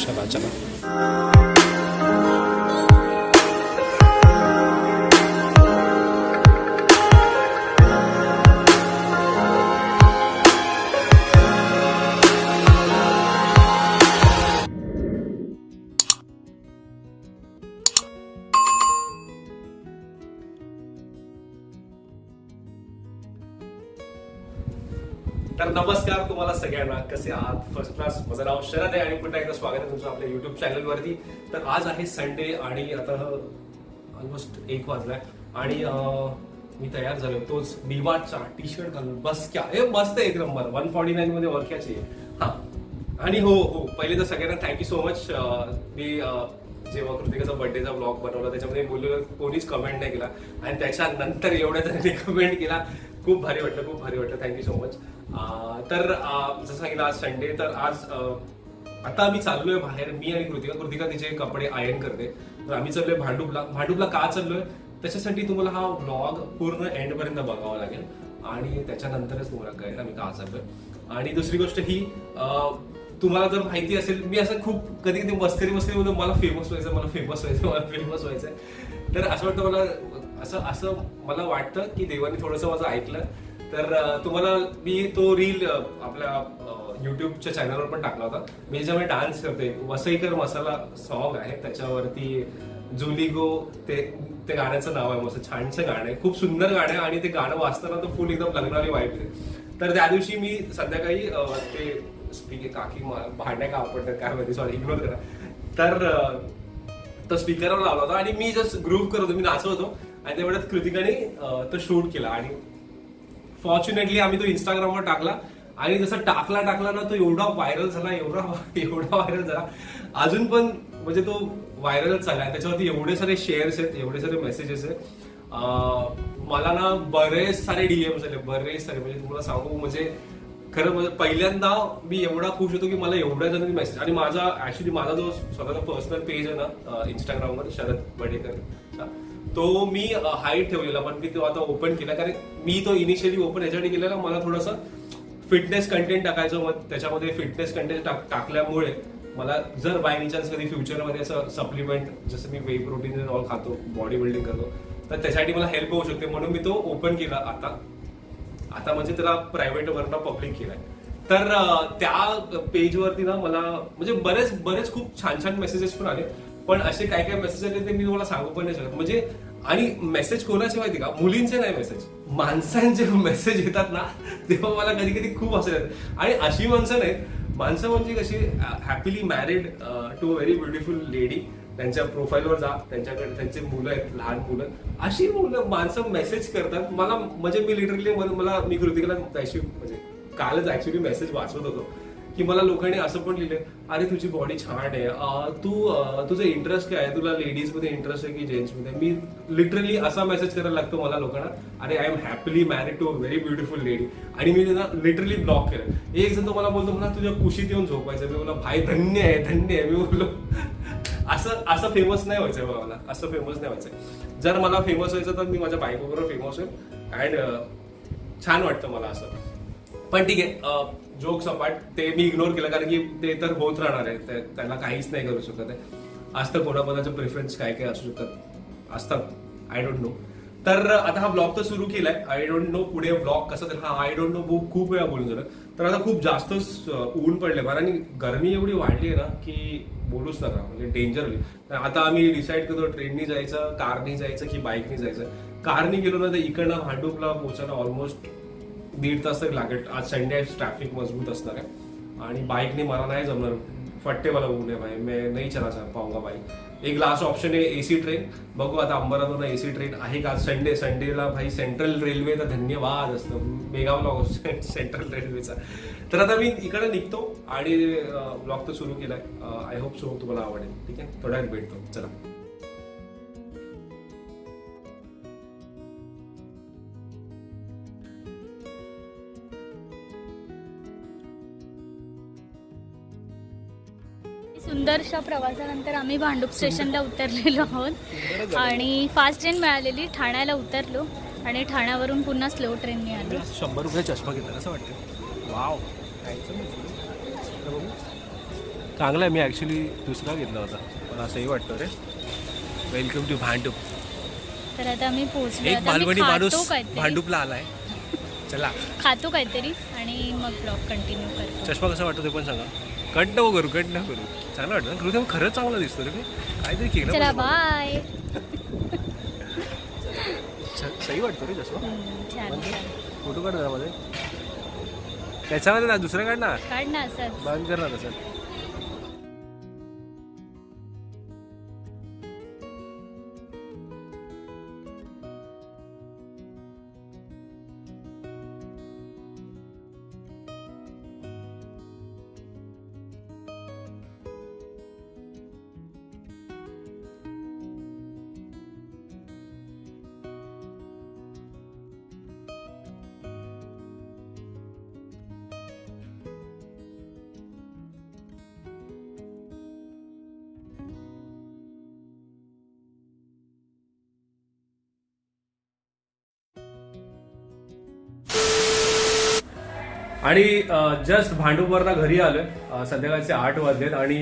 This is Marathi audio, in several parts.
चला चला तर नमस्कार तुम्हाला सगळ्यांना. कसे आहात? फर्स्ट क्लास माझं नाव शरद आहे आणि पुन्हा एकदा स्वागत आहे तुमचं आपल्या युट्यूब चॅनलवरती तर आज आहे संडे आणि आता ऑलमोस्ट एक वाजलाय. आणि मी तयार झालो तोच डीमार्टचा टी शर्ट घालून. बस क्या? हे मस्त आहे एक नंबर वन फॉर्टी नाईन मध्ये ओळख्याची हा. आणि हो हो. पहिले तर सगळ्यांना थँक्यू सो मच मी जेव्हा कृतिकाचा बर्थडेचा ब्लॉग बनवला त्याच्यामध्ये बोललेलं कोणीच कमेंट नाही केला. आणि त्याच्यानंतर एवढ्या जणांनी कमेंट केला खूप भारी वाटलं खूप भारी वाटलं. थँक्यू सो मच तर जसं सांगितलं आज संडे तर आज आता आम्ही चाललोय बाहेर मी आणि कृतिका. कृतिका तिचे कपडे आयन करते. तर आम्ही चाललोय भांडुपला. भांडुपला का चाललोय? त्याच्यासाठी तुम्हाला हा ब्लॉग पूर्ण एंडपर्यंत बघावा लागेल. आणि त्याच्यानंतरच तुम्हाला कळेल आम्ही का चाललोय. आणि दुसरी गोष्ट ही तुम्हाला जर माहिती असेल मी असं खूप कधी कधी मस्करी मस्करी म्हणतो मला फेमस व्हायचं मला फेमस व्हायचं मला फेमस व्हायचं. तर असं वाटतं मला असं असं मला वाटतं की देवाने थोडंसं माझं ऐकलं. तर तुम्हाला मी तो रील आपल्या युट्यूबच्या चॅनलवर पण टाकला होता. मी ज्याच्यामध्ये डान्स करते वसईकर मसाला सॉन्ग आहे त्याच्यावरती जुली गो ते ते गाण्याचं नाव आहे मस्त छानसं गाणं आहे. खूप सुंदर गाणं आहे आणि ते गाणं वाचताना तर फुल एकदम लग्नाली वाईट तर त्या दिवशी मी संध्याकाळी ते स्पीकर काकी भांड्या का आपण काय माहिती सॉरी इग्नोर करा. तर तो स्पीकरवर लावला होता आणि मी जस्ट ग्रुप करत होतो मी नाचत होतो. आणि तेवढ्यात कृतिकाने तो शूट केला. आणि फॉर्च्युनेटली आम्ही तो इंस्टाग्रामवर टाकला. आणि जसं टाकला टाकला ना तो एवढा व्हायरल झाला एवढा एवढा व्हायरल झाला. अजून पण म्हणजे तो व्हायरलच झाला. त्याच्यावरती एवढे सारे शेअर्स आहेत एवढे सारे मेसेजेस आहेत. मला ना बरेच सारे डीएम झाले बरेच सारे. म्हणजे तुम्हाला सांगू म्हणजे खरं म्हणजे पहिल्यांदा मी एवढा खुश होतो की मला एवढ्या जणांनी मेसेज आणि माझा ऍक्च्युली माझा जो स्वतःचा पर्सनल पेज आहे ना इंस्टाग्रामवर शरद बडेकर तो मी हाईट ठेवलेला पण मी तो आता ओपन केला. कारण मी तो इनिशियली ओपन याच्यासाठी केलेला मला थोडंसं फिटनेस कंटेंट टाकायचं मग त्याच्यामध्ये फिटनेस कंटेंट टाकल्यामुळे मला जर बाय चान्स कधी फ्युचरमध्ये असं सप्लिमेंट जसं मी वे प्रोटीन ऑल खातो बॉडी बिल्डिंग करतो तर त्यासाठी मला हेल्प होऊ शकते. म्हणून मी तो ओपन केला. आता आता म्हणजे त्याला प्रायव्हेटवरनं पब्लिक केलाय. तर त्या पेजवरती ना मला म्हणजे बरेच बरेच खूप छान छान मेसेजेस पण आले. पण असे काय काय मेसेज आले ते मी तुम्हाला सांगू पण नाही शकत. म्हणजे आणि मेसेज कोणाचे माहिती का? मुलींचे नाही मेसेज माणसांचे मेसेज येतात ना तेव्हा मला कधी कधी खूप असं येतात आणि अशी माणसं नाहीत. माणसं म्हणजे कशी happily married to very beautiful lady त्यांच्या प्रोफाईलवर जा त्यांच्याकडे त्यांचे मुलं आहेत लहान मुलं. अशी मुलं माणसं मेसेज करतात. मला म्हणजे मी लिटरली मला मी कृतिकला त्याशी म्हणजे कालच ऍक्च्युली मेसेज वाचवत होतो. की मला लोकांनी असं पण लिहिलं अरे तुझी बॉडी छान आहे. तू अं, तुझं इंटरेस्ट काय आहे? तुला लेडीजमध्ये इंटरेस्ट आहे की जेंट्समध्ये? मी लिटरली असा मेसेज करायला लागतो मला लोकांना अरे I am happily married to very beautiful lady आणि मी त्यांना लिटरली ब्लॉक केलं. एक जण तो मला बोलतो मला तुझ्या कुशीत येऊन झोपायचं मी बोला भाई धन्य आहे धन्य आहे. मी बोललो असं असं फेमस नाही व्हायचंय बघा मला. असं फेमस नाही व्हायचंय. जर मला फेमस व्हायचं तर मी माझ्या बायकोबरोबर फेमस होईल. अँड छान वाटतं मला असं. पण ठीक आहे जोक सपाट ते मी इग्नोर केलं कारण की ते तर होत राहणार आहे. ते- त्यांना काहीच नाही करू शकत आहे. असतं कोणाकोणाचं प्रेफरन्स काय काय असू शकतात असतात. आय डोंट नो तर आता हा ब्लॉग तर सुरू केलाय. आय डोंट नो पुढे ब्लॉग कसा तर हा आय डोंट नो बुक खूप वेळा बोलून झालं. तर आता खूप जास्तच ऊन पडले कारण आणि गरमी एवढी वाढली आहे ना की बोलूच नका. म्हणजे डेंजर होईल. तर आता आम्ही डिसाईड करतो ट्रेननी जायचं कारनी जायचं की बाईकनी जायचं. कारनी गेलो ना तर इकडनं भांडूपला पोहोचायला ऑलमोस्ट दीड तास तरी लागेल. आज संडे ट्रॅफिक मजबूत असणार आहे. आणि बाईकने मला नाही जमणार. फट्टे मला ऊन आहे भाई. मैं नाही चला पाहूंगा बाईक एक लास्ट ऑप्शन आहे ए सी ट्रेन बघू आता अंबरातून सी ट्रेन आहे का संडे संडेला भाई सेंट्रल रेल्वे तर धन्यवाद असतं. मेगा ब्लॉग सेंट्रल रेल्वेचा तर आता मी इकडे निघतो आणि ब्लॉग तर सुरू केला आहे आय होप सो तुम्हाला आवडेल. ठीक आहे? थोड्या वेळ भेटतो. चला. सुंदरशा प्रवासानंतर आम्ही भांडूप स्टेशनला उतरलेलो आहोत. आणि फास्ट ट्रेन मिळालेली ठाण्याला उतरलो आणि ठाण्यावरून पुन्हा स्लो ट्रेनने आलो. शंभर रुपये चष्मा घेतला कसं वाटतं. वाव चांगला आहे मी ॲक्च्युली दुसरा घेतला होता. मला असंही वाटतं रे. Welcome to Bhandup. तर आता आम्ही पोहोचलो. एक मालवणी माणूस भांडूपला आलाय. चला. खातो काहीतरी आणि मग ब्लॉग कंटिन्यू करतो. चष्मा कसा वाटतो ते पण सांगा. कट नको करू कट नको करू. चांगलं वाटतं ना? कृत्रिम खरंच चांगला दिसतो रे. काहीतरी केलं चला पाहिजे बाय सही वाटतो रे छान छान. फोटो काढ त्याच्यामध्ये ना दुसरं काढ ना. काढ ना असंच बंद कर ना तसं. आणि जस्ट भांडूपवरनं घरी आलोय. संध्याकाळचे आठ वाजलेत आणि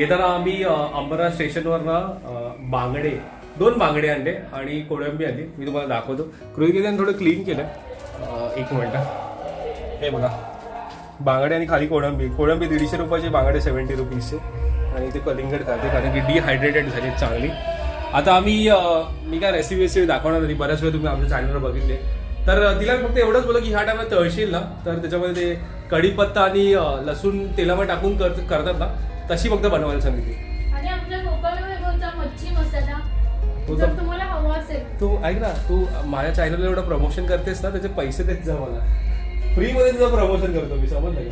येताना आम्ही अंबरनाथ स्टेशनवरनं बांगडे दोन बांगडे आणले आणि कोळंबी आणली. मी तुम्हाला दाखवतो. कृतिकेने थोडं क्लीन केलं. एक मिनटं हे. बघा. बांगडे आणि खाली कोळंबी. कोळंबी दीडशे रुपयाचे बांगडे सेवन्टी रुपीजचे आणि ते कलिंगड खाते कारण की डिहायड्रेटेड झाली चांगली. आता आम्ही मी काय रेसिपी रेसिपी दाखवणार नाही. बऱ्याच वेळ तुम्ही आमच्या चॅनलवर बघितले. तर तिला फक्त एवढंच बोललं की ह्या टायमाला तळशील ना. तर त्याच्यामध्ये ते कढीपत्ता आणि लसूण तेलामध्ये टाकून कर- करतात ना. तशी फक्त बनवायला सांगितली. मसाला. हो तू ऐक ना तू माझ्या चॅनलला एवढं प्रमोशन करतेस ना त्याचे पैसे देत जा मला. फ्री मध्ये तुझं प्रमोशन करतो मी समजलं का?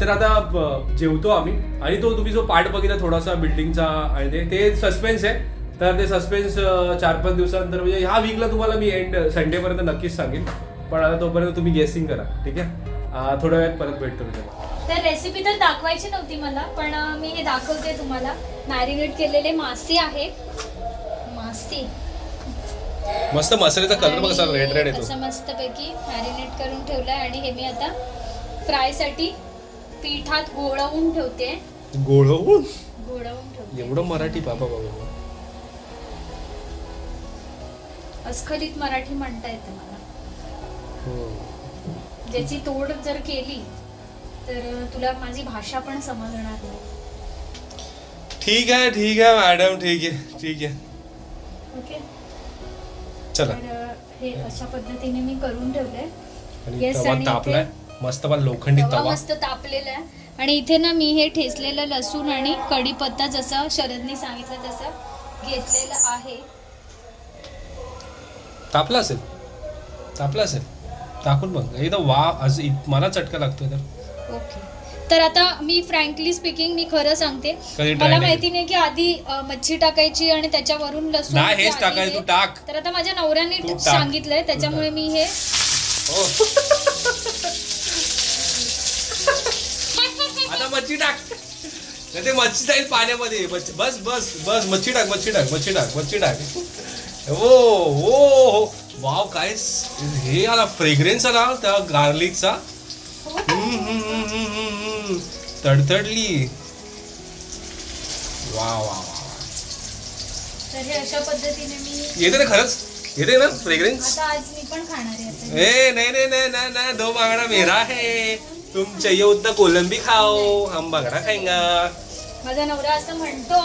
तर आता जेवतो आम्ही. आणि तो तुम्ही जो पार्ट बघितला थोडासा बिल्डिंगचा आणि ते ते सस्पेन्स आहे. तर ते सस्पेन्स चार पाच दिवसानंतर म्हणजे ह्या वीकला तुम्हाला मी एंड संडेपर्यंत नक्कीच सांगेन. पण आता तोपर्यंत तुम्ही गेसिंग करा ठीक आहे? थोड्या वेळात परत भेटतो मी तुम्हाला. तर रेसिपी तर दाखवायची नव्हती मला पण मी हे दाखवते तुम्हाला. मॅरिनेट केलेले मासे आहे मासे? मस्त मसाल्याचा कलर बघ आणि रेड रेड येतो. असं मस्तपैकी मॅरिनेट करून ठेवलंय आणि हे मी आता फ्रायसाठी पिठात गोळवून ठेवते. गोळवून गोळवून ठेवते. एवढं मराठी बाबा बाबा. अस्खलित मराठी म्हणता येतं मला. हो. ज्याची तोड जर केली तर तुला माझी भाषा पण समजणार नाही. ठीक आहे ठीक आहे मॅडम ठीक आहे ठीक आहे. ओके? चला. हे अशा पद्धतीने मी करून ठेवलंय. तवा तापलाय. मस्त पण लोखंडी तवा. मस्त तापलेला आहे. आणि इथे ना मी हे ठेचलेलं लसूण आणि कढीपत्ता जसं शरदने सांगितलं तसं घेतलेलं आहे. तापला असेल. तापला असेल. टाकून बघ. एकदम वा आज इत- मला चटका लागतोय तर. ओके. तर आता मी फ्रँकली स्पीकिंग मी खरं सांगते. कधी try मला नाही माहिती नाही की आधी अ, मच्छी टाकायची आणि त्याच्यावरून लसूण नाही हेच टाकायचं हे- तू टाक. तर आता माझ्या नवऱ्याने टाक. सांगितलंय त्याच्यामुळे मी हे हो. आता मच्छी टाक. नाही ते मच्छी जाईल पाण्यामध्ये. मच्छी बस बस बस. मच्छी टाक मच्छी टाक मच्छी टाक मच्छी टाक. हो हो हो. वाव काय हे आला फ्रेग्रेन्स आला त्या गार्लिकचा. तडतडली. वा वा वा तर हे अशा पद्धतीने मी येते ना खरंच? येते ना फ्रेग्रेन्स आता आज मी पण खाणार आहे आता. ए नहीं नहीं नहीं नहीं नहीं दो बांगड़ा मेरा है. तुम चाहिए उतना कोलंबी खाओ. हम बांगड़ा खाएंगा माझा नवरा असं म्हणतो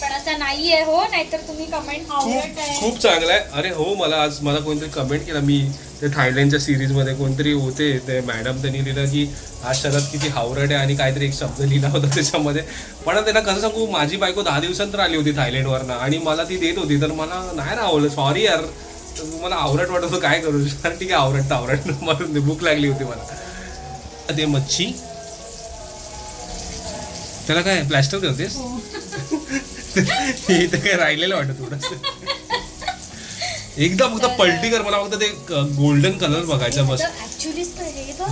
पण असं नाहीये हो नाहीतर तुम्ही कमेंट आवडत खूप आहे. खूप चांगला आहे. अरे हो मला आज मला कोणतरी कमेंट केला. मी ते थायलंडच्या सिरीजमध्ये कोणतरी होते. ते मॅडम त्यांनी लिहिलं की आज शरद किती हावरट आहे आणि काहीतरी एक शब्द लिहिला होता त्याच्यामध्ये. पण त्यांना कसं सांगू माझी बायको दहा दिवसांतर आली होती थायलंडवरनं आणि मला ती देत होती. तर मला नाही ना आवडलं. सॉरी यार. मला आवरट वाटत होतं. काय करू? शकणार ठीक आहे आवरट तर आवरट म्हणून ते भूक लागली होती मला. ते मच्छी. त्याला काय प्लॅस्टर करतेस? इथे काय राहिलेलं वाटत थोडस. एकदा फक्त पलटी कर मला फक्त ते गोल्डन कलर बघायचा बस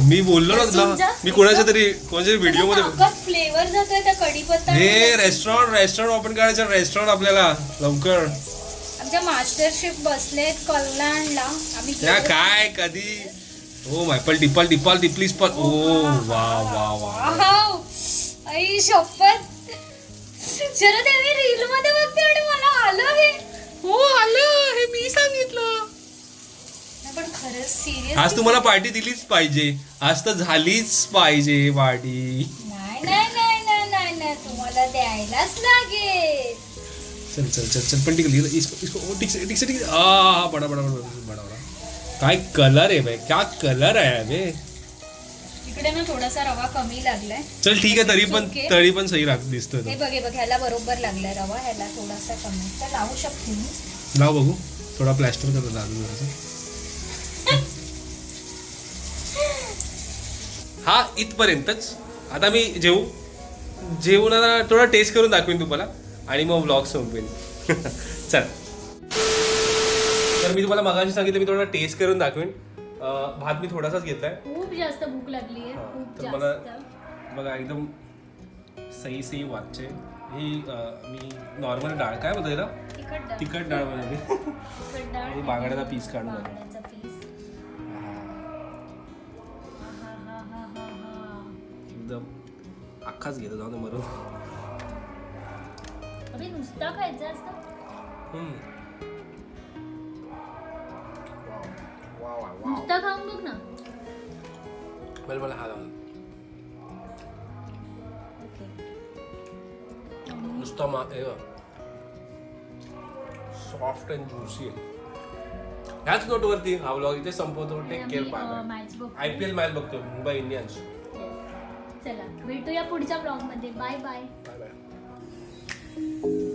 मी बोललो ना तुला? मी कोणाच्या तरी कोणाच्या व्हिडिओमध्ये फ्लेवर जातोय त्या कढीपत्ता हे रेस्टॉरंट रेस्टॉरंट ओपन करायचं रेस्टॉरंट आपल्याला लवकर. आमच्या मास्टरशिप बसलेत कल्याणला. आम्ही. काय कधी? ओ माय पलटी पलटी पलटी प्लीज पल ओ वा वा वा. वाव! आई शपथ. मी रील मध्ये बघते आणि मला आलं हे. हो आलं. हे मी सांगितलं. नाही, पण खरंच सिरियस आज तुम्हाला पार्टी दिलीच पाहिजे. आज तर झालीच पाहिजे पार्टी नाही नाही नाही नाही नाही नाही. तुम्हाला द्यायलाच लागेल. चल चल चल चल. पण ठीक है इसको इसको ओ, ठीक से ठीक से ठीक से आ बड़ा बड़ा बड़ा बड़ा बड़ा काय कलर आहे भाई क्या कलर आहे बे इकडे ना थोडासा रवा कमी लागलाय. चल ठीक आहे तरी पण. तरी पण सही राख दिसतोय हे बघ हे बघ ह्याला बरोबर लागलाय रवा ह्याला थोडासा कमी. तर लावू शकते मी. लाव बघू. थोडा प्लॅस्टर करतो जरासं. हा इथपर्यंतच. आता मी जेवू. जेवणाला थोडा टेस्ट करून दाखवेन तुम्हाला. आणि मग ब्लॉग संपवेन चल. तर मी तुम्हाला मगाशी सांगितलं मी थोडा टेस्ट करून दाखवेन. भात मी थोडासाच घेतलाय. खूप जास्त भूक लागली आहे खूप तर मला- जास्त. बघा एकदम सही सही वाटचे. ही अं, मी नॉर्मल डाळ काय बोलतो त्याला तिखट डाळ. तिखट डाळ बनवली तिखट डाळ आणि बांगड्याचा piece काढून आला. बांगड्याचा. एकदम अख्खाच घेतो जाऊन मरून अबे नुसता खायचा असतं? हम्म. नुसता खाऊन बघ ना बरं मला हा लावून. नुसता मा सॉफ्ट अँड ज्युसी आहे ह्याच नोटवरती हा ब्लॉग इथे संपवतो take care bye match I P L match बघतो मुंबई इंडियन्स. चला भेटूया पुढच्या ब्लॉगमध्ये बाय बाय बाय बाय